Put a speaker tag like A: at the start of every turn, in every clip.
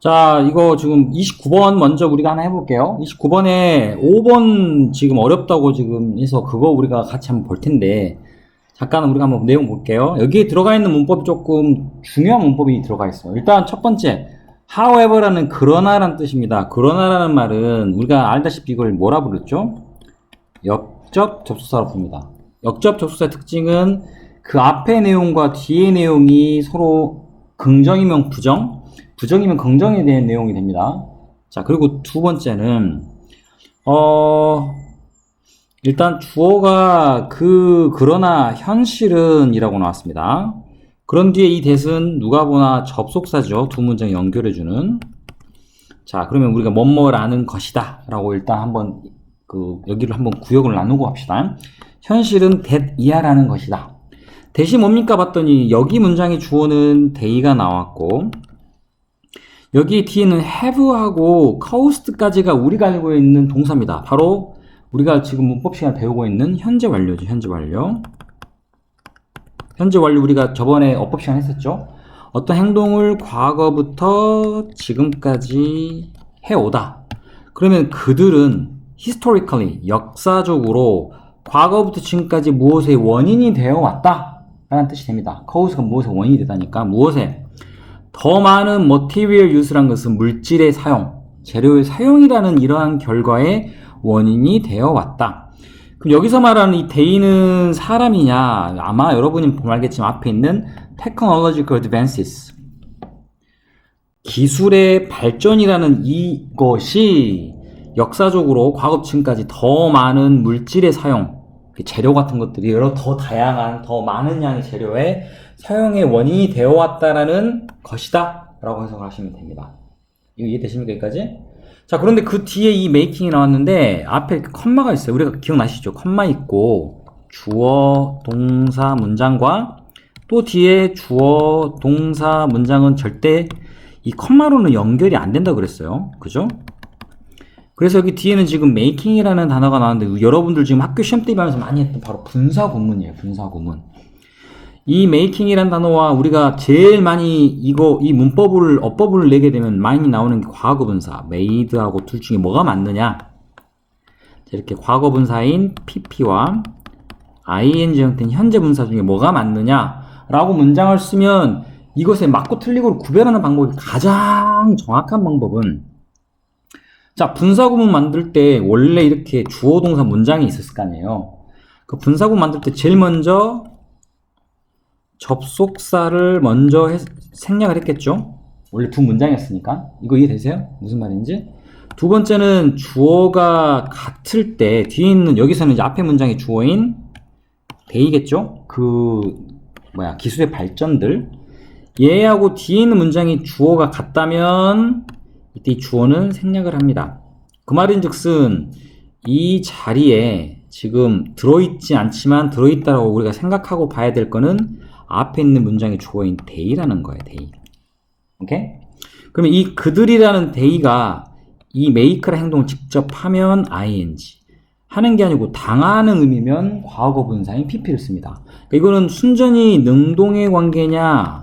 A: 자, 이거 지금 29번 먼저 우리가 하나 해볼게요. 29번에 5번 지금 어렵다고 지금 해서 그거 우리가 같이 한번 볼 텐데, 잠깐 우리가 한번 내용 볼게요. 여기에 들어가 있는 문법이 조금 중요한 문법이 들어가 있어요. 일단 첫 번째, however라는 그러나라는 뜻입니다. 그러나라는 말은 우리가 알다시피 이걸 뭐라 부르죠? 역접 접속사로 부릅니다. 역접 접속사의 특징은 그 앞의 내용과 뒤의 내용이 서로 긍정이면 부정, 부정이면 긍정에 대한 내용이 됩니다. 자, 그리고 두 번째는, 어, 일단 주어가 그, 그러나 현실은 이라고 나왔습니다. 그런 뒤에 이 대은 누가 보나 접속사죠. 두 문장 연결해주는. 자, 그러면 우리가 뭐뭐라는 것이다. 라고 일단 한번, 그, 여기를 한번 구역을 나누고 합시다. 현실은 that 이하라는 것이다. 대신 뭡니까 봤더니 여기 문장의 주어는 day가 나왔고 여기 뒤에는 have하고 coast까지가 우리가 알고 있는 동사입니다. 바로 우리가 지금 문법 시간 배우고 있는 현재 완료죠. 현재 완료. 현재 완료 우리가 저번에 어법 시간 했었죠. 어떤 행동을 과거부터 지금까지 해오다. 그러면 그들은 historically 역사적으로 과거부터 지금까지 무엇의 원인이 되어 왔다 라는 뜻이 됩니다. cause가 무엇의 원인이 되다니까 무엇에 더 많은 material use란 것은 물질의 사용, 재료의 사용이라는 이러한 결과의 원인이 되어 왔다. 그럼 여기서 말하는 이 대인은 사람이냐? 아마 여러분이 보면 알겠지만 앞에 있는 technological advances. 기술의 발전이라는 이것이 역사적으로 과거 지금까지 더 많은 물질의 사용, 재료 같은 것들이 여러 더 다양한 더 많은 양의 재료의 사용의 원인이 되어 왔다라는 것이다 라고 해석을 하시면 됩니다. 이거 이해되십니까 여기까지? 자 그런데 그 뒤에 이 메이킹이 나왔는데 앞에 컴마가 있어요. 우리가 기억나시죠? 컴마 있고 주어 동사 문장과 또 뒤에 주어 동사 문장은 절대 이 컴마로는 연결이 안 된다 그랬어요. 그죠? 그래서 여기 뒤에는 지금 making이라는 단어가 나왔는데 여러분들 지금 학교 시험 대비하면서 많이 했던 바로 분사 구문이에요. 분사 구문. 이 making이라는 단어와 우리가 제일 많이 이거 이 문법을 어법을 내게 되면 많이 나오는 게 과거 분사 made하고 둘 중에 뭐가 맞느냐? 자, 이렇게 과거 분사인 pp와 ing 형태인 현재 분사 중에 뭐가 맞느냐 라고 문장을 쓰면 이것의 맞고 틀리고를 구별하는 방법이 가장 정확한 방법은 자, 분사구문 만들 때 원래 이렇게 주어 동사 문장이 있었을 거 아니에요. 그 분사구문 만들 때 제일 먼저 접속사를 먼저 해- 생략을 했겠죠? 원래 두 문장이었으니까. 이거 이해되세요? 무슨 말인지? 두 번째는 주어가 같을 때 뒤에 있는 여기서는 이제 앞에 문장이 주어인 데이겠죠? 그 뭐야 기술의 발전들 얘하고 뒤에 있는 문장이 주어가 같다면 이때 이 주어는 생략을 합니다. 그 말인즉슨 이 자리에 지금 들어있지 않지만 들어있다라고 우리가 생각하고 봐야 될 거는 앞에 있는 문장의 주어인 they라는 거예요. they. 오케이? 그러면 이 그들이라는 they가 이 make라는 행동을 직접 하면 ing 하는 게 아니고 당하는 의미면 과거 분사인 pp를 씁니다. 그러니까 이거는 순전히 능동의 관계냐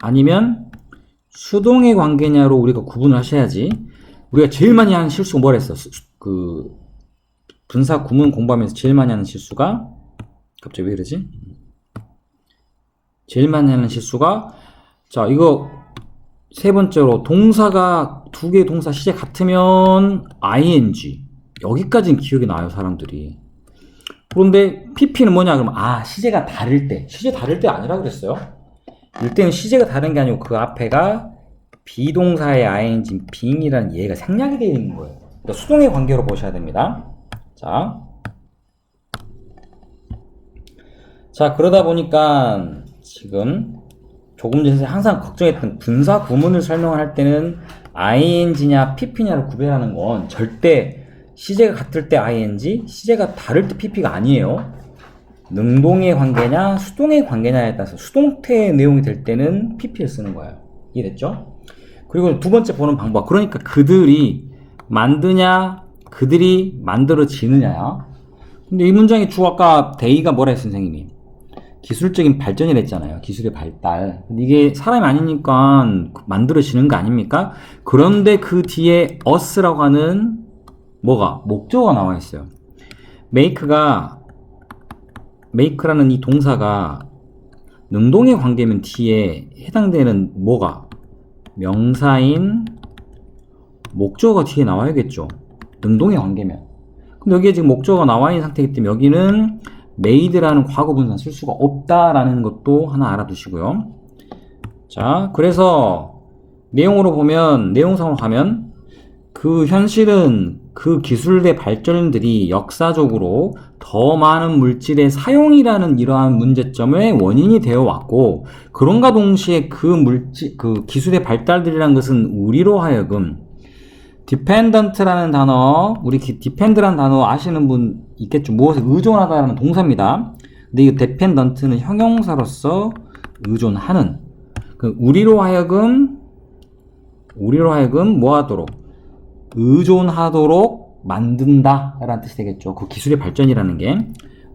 A: 아니면 수동의 관계냐로 우리가 구분을 하셔야지. 우리가 제일 많이 하는 실수가 뭐랬어? 수- 그 분사 구문 공부하면서 제일 많이 하는 실수가 갑자기 왜 이러지? 제일 많이 하는 실수가 자 이거 세 번째로 동사가 두 개의 동사 시제 같으면 ing. 여기까지는 기억이 나요 사람들이. 그런데 pp는 뭐냐? 그러면 아 시제가 다를 때. 시제 다를 때 아니라 그랬어요. 이때는 시제가 다른 게 아니고 그 앞에가 비동사의 ing being이라는 예가 생략이 되어 있는 거예요. 그러니까 수동의 관계로 보셔야 됩니다. 자. 자, 그러다 보니까 지금 조금 전에 항상 걱정했던 분사 구문을 설명할 때는 ing냐 pp냐를 구별하는 건 절대 시제가 같을 때 ing, 시제가 다를 때 pp가 아니에요. 능동의 관계냐 수동의 관계냐에 따라서 수동태의 내용이 될 때는 pp를 쓰는 거예요. 이해됐죠? 그리고 두 번째 보는 방법. 그러니까 그들이 만드냐, 그들이 만들어지느냐야. 근데 이 문장의 주 아까 데이가 했어요, 선생님이? 기술적인 발전이 됐잖아요. 기술의 발달. 이게 사람이 아니니까 만들어지는 거 아닙니까? 그런데 그 뒤에 us라고 하는 뭐가? 목적어가 나와 있어요. make가 make라는 이 동사가 능동의 관계면 뒤에 해당되는 뭐가? 명사인 목적어가 뒤에 나와야겠죠. 능동의 관계면. 근데 여기에 지금 목적어가 나와 있는 상태이기 때문에 여기는 made라는 과거 분사 쓸 수가 없다라는 것도 하나 알아두시고요. 자, 그래서 내용으로 보면 내용상으로 가면 그 현실은 그 기술의 발전들이 역사적으로 더 많은 물질의 사용이라는 이러한 문제점의 원인이 되어 왔고 그런가 동시에 그 물질 그 기술의 발달들이란 것은 우리로 하여금 dependent라는 단어, 우리 기- depend라는 단어 아시는 분 있겠죠? 무엇에 의존하다라는 동사입니다. 근데 이 dependent는 형용사로서 의존하는. 그 우리로 하여금, 우리로 하여금 뭐 하도록? 의존하도록 만든다. 라는 뜻이 되겠죠. 그 기술의 발전이라는 게.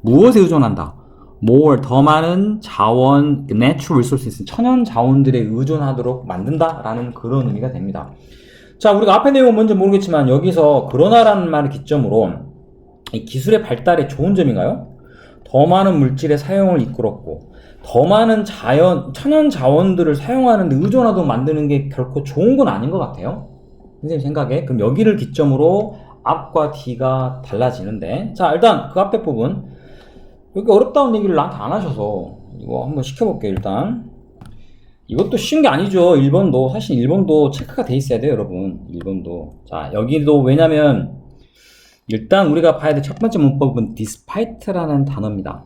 A: 무엇에 의존한다? more, 더 많은 자원, 그 natural resources, 천연 자원들에 의존하도록 만든다. 라는 그런 의미가 됩니다. 자, 우리가 앞에 내용은 뭔지 모르겠지만 여기서 그러나라는 말을 기점으로 이 기술의 발달의 좋은 점인가요? 더 많은 물질의 사용을 이끌었고 더 많은 자연 천연 자원들을 사용하는 데 의존하도록 만드는 게 결코 좋은 건 아닌 것 같아요. 선생님 생각에 그럼 여기를 기점으로 앞과 뒤가 달라지는데 자 일단 그 앞에 부분 여기 어렵다는 얘기를 나한테 안 하셔서 이거 한번 시켜볼게요 일단 이것도 쉬운 게 아니죠. 1번도. 사실 1번도 체크가 돼 있어야 돼요, 여러분. 1번도. 자, 여기도 왜냐면, 일단 우리가 봐야 될 첫 번째 문법은 despite라는 단어입니다.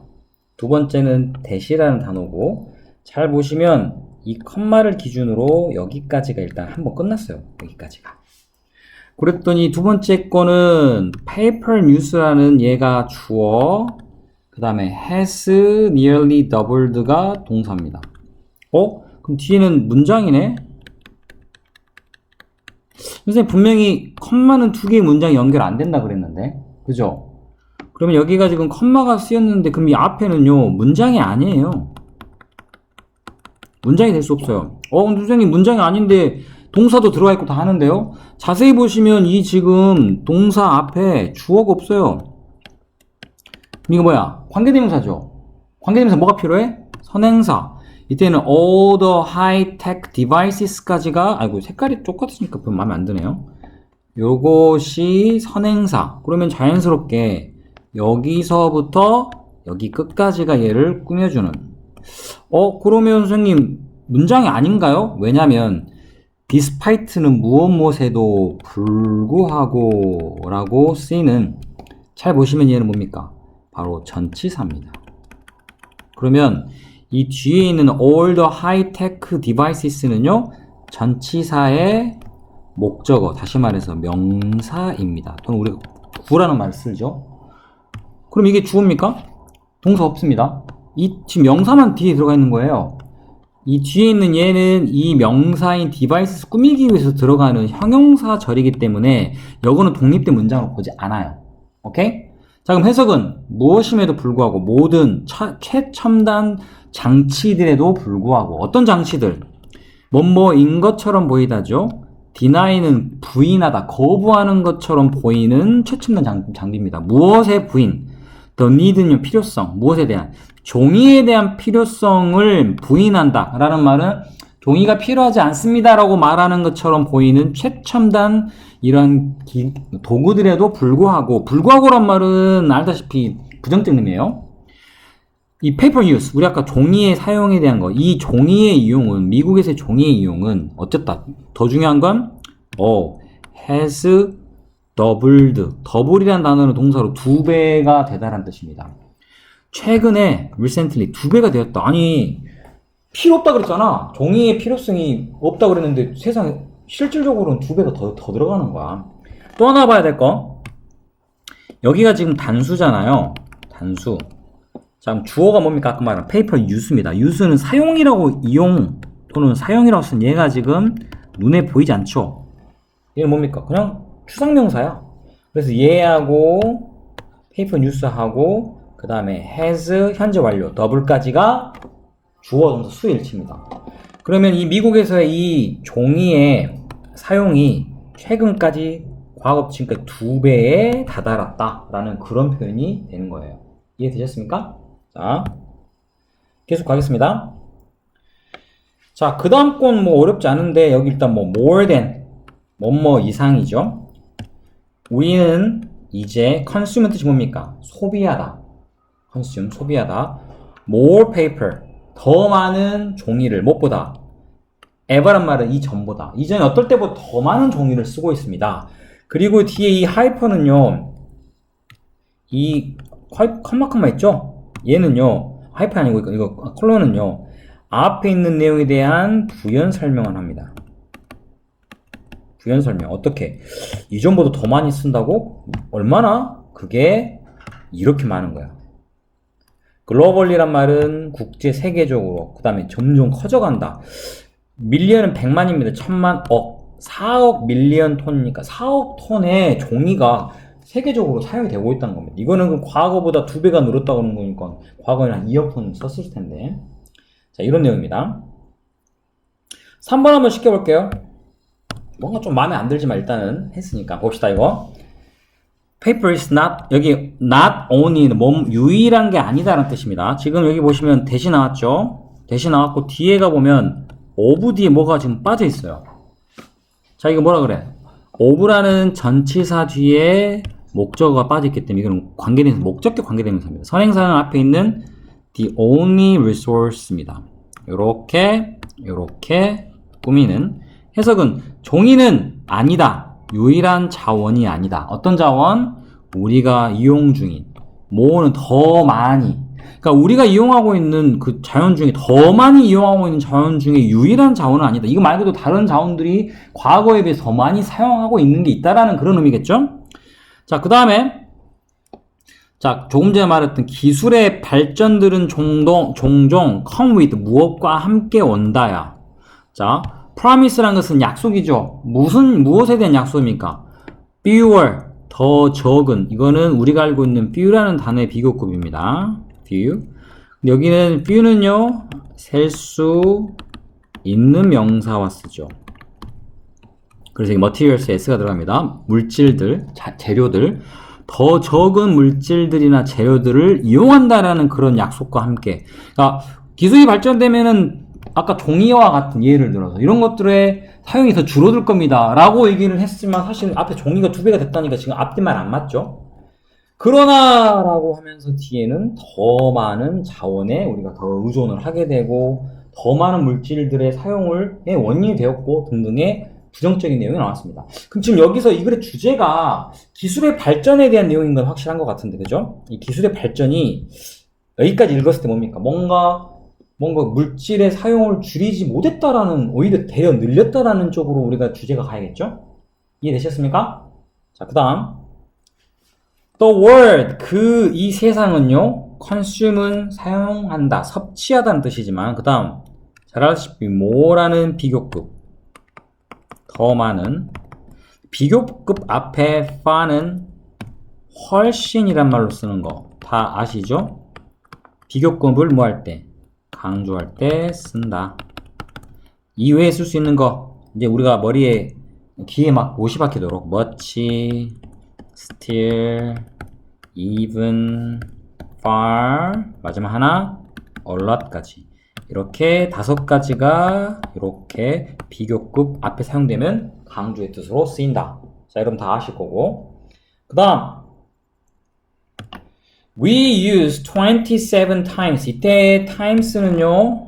A: 두 번째는 that이라는 단어고, 잘 보시면 이 컴마를 기준으로 여기까지가 일단 한번 끝났어요. 여기까지가. 그랬더니 두 번째 거는 paper news라는 얘가 주어, 그 다음에 has nearly doubled가 동사입니다. 어? 그럼 뒤에는 문장이네? 선생님 분명히 컴마는 두 개의 문장이 연결 안 된다 그랬는데. 그죠? 그러면 여기가 지금 컴마가 쓰였는데 그럼 이 앞에는요 문장이 아니에요. 문장이 될 수 없어요. 어 선생님 문장이 아닌데 동사도 들어가 있고 다 하는데요? 자세히 보시면 이 지금 동사 앞에 주어가 없어요. 이거 뭐야? 관계대명사죠? 관계대명사 뭐가 필요해? 선행사 이때는 all the high-tech devices까지가 아이고 색깔이 똑같으니까 별로 마음에 안 드네요. 요것이 선행사. 그러면 자연스럽게 여기서부터 여기 끝까지가 얘를 꾸며주는. 어 그러면 선생님 문장이 아닌가요? 왜냐면 despite는 무엇 무엇에도 불구하고 라고 쓰이는 잘 보시면 얘는 뭡니까? 바로 전치사입니다. 그러면 이 뒤에 있는 all the high-tech devices는요, 전치사의 목적어, 다시 말해서 명사입니다. 또는 우리가 구라는 말을 쓰죠. 그럼 이게 주어입니까? 동사 없습니다. 이 지금 명사만 뒤에 들어가 있는 거예요. 이 뒤에 있는 얘는 이 명사인 devices 꾸미기 위해서 들어가는 형용사 절이기 때문에 여거는 독립된 문장으로 보지 않아요. 오케이? 자, 그럼 해석은 무엇임에도 불구하고 모든 차- 최첨단 장치들에도 불구하고 어떤 장치들? 뭐뭐인 것처럼 보이다죠. 디나이는 부인하다, 거부하는 것처럼 보이는 최첨단 장, 장비입니다. 무엇의 부인? The need는 필요성, 무엇에 대한? 종이에 대한 필요성을 부인한다. 라는 말은 종이가 필요하지 않습니다라고 말하는 것처럼 보이는 최첨단 이런 기- 도구들에도 불구하고, 불구하고란 말은 알다시피 부정적 의미예요. 이 페이퍼 뉴스, 우리 아까 종이의 사용에 대한 거, 이 종이의 이용은, 미국에서의 종이의 이용은, 어쨌다. 더 중요한 건, 어, has doubled. 더블이란 단어는 동사로 두 배가 되다라는 뜻입니다. 최근에, recently, 두 배가 되었다. 아니, 필요 없다 그랬잖아. 종이의 필요성이 없다 그랬는데 세상에 실질적으로는 두 배가 더, 더 들어가는 거야. 또 하나 봐야 될 거. 여기가 지금 단수잖아요. 단수. 자, 그럼 주어가 뭡니까? 아까 말한 페이퍼 유스입니다. 유스는 사용이라고 이용 또는 사용이라고 쓴 얘가 지금 눈에 보이지 않죠? 얘는 뭡니까? 그냥 추상명사야. 그래서 얘하고 페이퍼 뉴스하고 그그 다음에 has 현재 완료 더블까지가 주어 동사 수일치입니다. 그러면 이 미국에서의 이 종이의 사용이 최근까지 과거치니까 두 배에 다다랐다라는 그런 표현이 되는 거예요. 이해되셨습니까? 자, 계속 가겠습니다. 자, 그 다음 건 뭐 어렵지 않은데 여기 일단 뭐 more than 뭐뭐 이상이죠. 우리는 이제 consume는 뭡니까? 소비하다. consume 소비하다. more paper 더 많은 종이를 무엇보다 ever란 말은 이전보다 이전에 어떨 때보다 더 많은 종이를 쓰고 있습니다. 그리고 뒤에 이 하이퍼는요. 이 하이 컴마 컴마 있죠? 얘는요. 하이퍼 아니고 이거, 이거 컬러는요. 앞에 있는 내용에 대한 부연 설명을 합니다. 부연 설명. 어떻게? 이전보다 더 많이 쓴다고? 얼마나? 그게 이렇게 많은 거야. 글로벌리란 말은 국제 세계적으로 그 다음에 점점 커져간다. 밀리언은 100만입니다. 천만, 억, 4억 밀리언 톤이니까 4억 톤의 종이가 세계적으로 사용이 되고 있다는 겁니다. 이거는 그 과거보다 두 배가 늘었다고 하는 거니까 과거에는 한 2억 톤 썼을 텐데. 자, 이런 내용입니다. 3번 한번 시켜볼게요. 뭔가 좀 마음에 안 들지만 일단은 했으니까 봅시다 이거. paper is not 여기 not only는 몸 유일한 게 아니다라는 뜻입니다. 지금 여기 보시면 대시 나왔죠? 대시 나왔고 뒤에가 보면 of 뒤에 뭐가 지금 빠져 있어요. 자 이거 뭐라 그래? of라는 전치사 뒤에 목적어가 빠져 있기 때문에 이거는 관계대명사 목적격 관계대명사입니다. 선행사는 앞에 있는 the only resource입니다. 요렇게 요렇게 꾸미는 해석은 종이는 아니다. 유일한 자원이 아니다. 어떤 자원? 우리가 이용 중인 뭐는 더 많이 그러니까 우리가 이용하고 있는 그 자원 중에 더 많이 이용하고 있는 자원 중에 유일한 자원은 아니다. 이거 말고도 다른 자원들이 과거에 비해서 더 많이 사용하고 있는 게 있다라는 그런 의미겠죠? 자, 그 다음에 자, 조금 전에 말했던 기술의 발전들은 종종, 종종 come with 무엇과 함께 온다야. 자, promise란 것은 약속이죠. 무슨 무엇에 대한 약속입니까? fewer 더 적은 이거는 우리가 알고 있는 few라는 단어의 비교급입니다. few. 여기는 few는요 셀 수 있는 명사와 쓰죠. 그래서 이 materials s가 들어갑니다. 물질들, 자, 재료들 더 적은 물질들이나 재료들을 이용한다라는 그런 약속과 함께. 그러니까 기술이 발전되면은 아까 종이와 같은 예를 들어서 이런 것들의 사용이 더 줄어들 겁니다. 라고 얘기를 했지만 사실 앞에 종이가 두 배가 됐다니까 지금 앞뒤 말안 맞죠? 그러나 라고 하면서 뒤에는 더 많은 자원에 우리가 더 의존을 하게 되고 더 많은 물질들의 사용을 의 원인이 되었고 등등의 부정적인 내용이 나왔습니다. 그럼 지금 여기서 이 글의 주제가 기술의 발전에 대한 내용인 건 확실한 것 같은데 그죠? 이 기술의 발전이 여기까지 읽었을 때 뭡니까? 뭔가 뭔가 물질의 사용을 줄이지 못했다라는 오히려 대려 늘렸다라는 쪽으로 우리가 주제가 가야겠죠? 이해되셨습니까? 자, 그 다음 The world 그 이 세상은요 consume은 사용한다 섭취하다는 뜻이지만 그 다음 잘 아시다시피 more라는 비교급 더 많은 비교급 앞에 far는 훨씬이란 말로 쓰는 거 다 아시죠? 비교급을 뭐 할 때? 강조할 때 쓴다. 이외에 쓸 수 있는 거 이제 우리가 머리에 귀에 막 못이 박히도록 much, still, even, far 마지막 하나 a lot까지 이렇게 다섯 가지가 이렇게 비교급 앞에 사용되면 강조의 뜻으로 쓰인다. 자, 여러분 다 아실 거고. 그 다음, we use 27 times. 이때 times는요,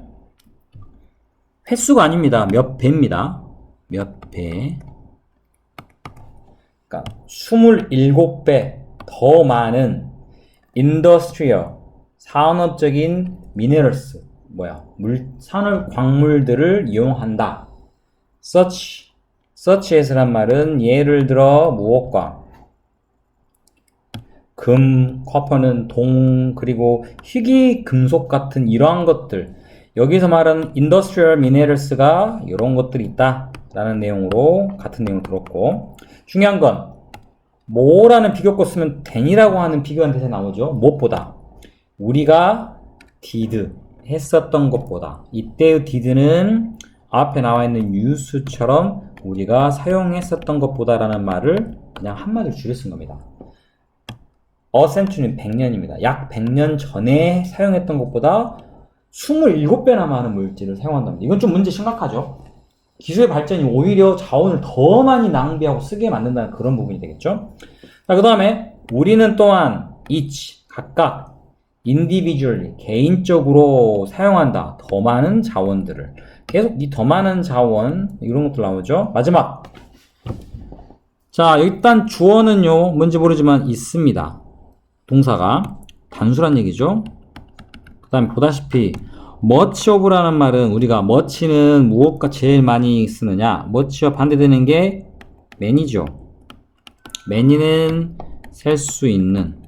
A: 횟수가 아닙니다. 몇 배입니다. 몇 배. 그러니까 27배 더 많은 industrial, 산업적인 minerals, 뭐야, 물, 산업 광물들을 이용한다. such, such as란 말은 예를 들어 무엇과 금, 커퍼는 동, 그리고 희귀 금속 같은 이러한 것들. 여기서 말하는 industrial minerals가 이런 것들이 있다. 라는 내용으로 같은 내용을 들었고. 중요한 건 뭐라는 비교급 쓰면 than이라고 하는 비교한 대사 나오죠. 무엇보다. 우리가 did 했었던 것보다 이때의 did는 앞에 나와 있는 use처럼 우리가 사용했었던 것보다 라는 말을 그냥 한마디로 줄여 쓴 겁니다. 어센츄는 100년입니다. 약 100년 전에 사용했던 것보다 27배나 많은 물질을 사용한답니다. 이건 좀 문제 심각하죠? 기술의 발전이 오히려 자원을 더 많이 낭비하고 쓰게 만든다는 그런 부분이 되겠죠? 자, 그 다음에 우리는 또한 each, 각각, individually, 개인적으로 사용한다. 더 많은 자원들을. 계속 이 더 많은 자원, 이런 것들 나오죠? 마지막. 자, 일단 주어는요, 뭔지 모르지만 있습니다. 동사가. 단수란 얘기죠? 그 다음에 보다시피, much of라는 말은 우리가 much는 무엇과 제일 많이 쓰느냐? much와 반대되는 게 many죠. many는 셀 수 있는.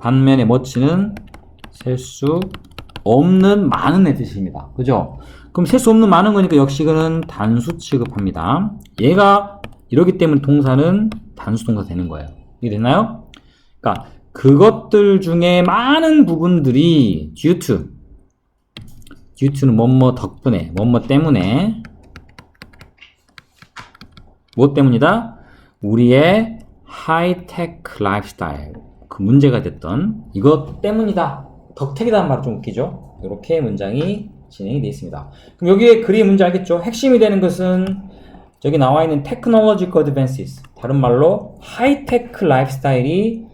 A: 반면에 much는 셀 수 없는 많은 의 뜻입니다. 그죠? 그럼 셀 수 없는 많은 거니까 역시 그는 단수 취급합니다. 얘가 이러기 때문에 동사는 단수 동사 되는 거예요. 이해 됐나요? 그러니까 그것들 중에 많은 부분들이 due to due to는 뭐뭐 덕분에 뭐뭐 때문에 무엇 때문이다? 우리의 하이테크 라이프스타일 그 문제가 됐던 이것 때문이다. 덕택이라는 말이 좀 웃기죠? 이렇게 문장이 진행이 되어 있습니다. 그럼 여기에 글이 문제 알겠죠? 핵심이 되는 것은 저기 나와 있는 technological advances 다른 말로 하이테크 라이프스타일이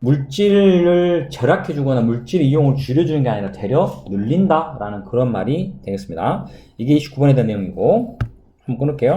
A: 물질을 절약해 주거나 물질 이용을 줄여주는 게 아니라 되려 늘린다 라는 그런 말이 되겠습니다. 이게 29번에 대한 내용이고 한번 끊을게요.